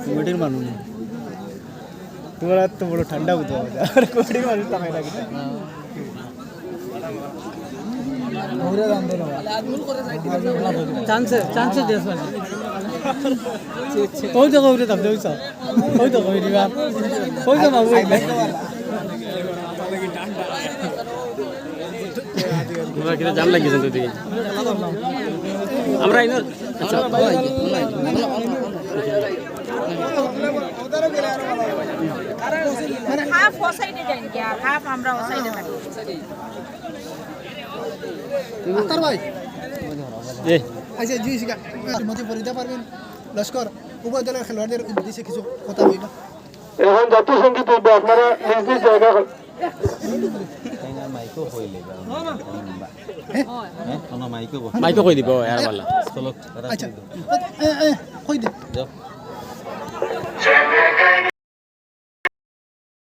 কমিটির মানুষ না তোমার আর তো বড় ঠান্ডা হতে হবে আর কমিটির মানুষ তাকাই লাগে চান্সে চান্সে দেশ মানে ওই তো কমিটি দাম দেউছ ওই তো কমিটি বা ওই তো বাবু আমরা কিনা জাম লাগিয়েছে তো দিকে আমরা ইনো আচ্ছা হাফ ও যাই কি হাফ আমরা ও সাইডে থাকি এ। আচ্ছা জি শিকা মতে পরিতে পারবেন? লস্কর উভয় দলের খেলোয়াড়দের উদ্দেশ্যে কিছু কথা বলবা। এখন জাতীয় সংগীত উঠবে আপনারা নিজ নিজ জায়গা মাইকো কই দিব আচ্ছা। কই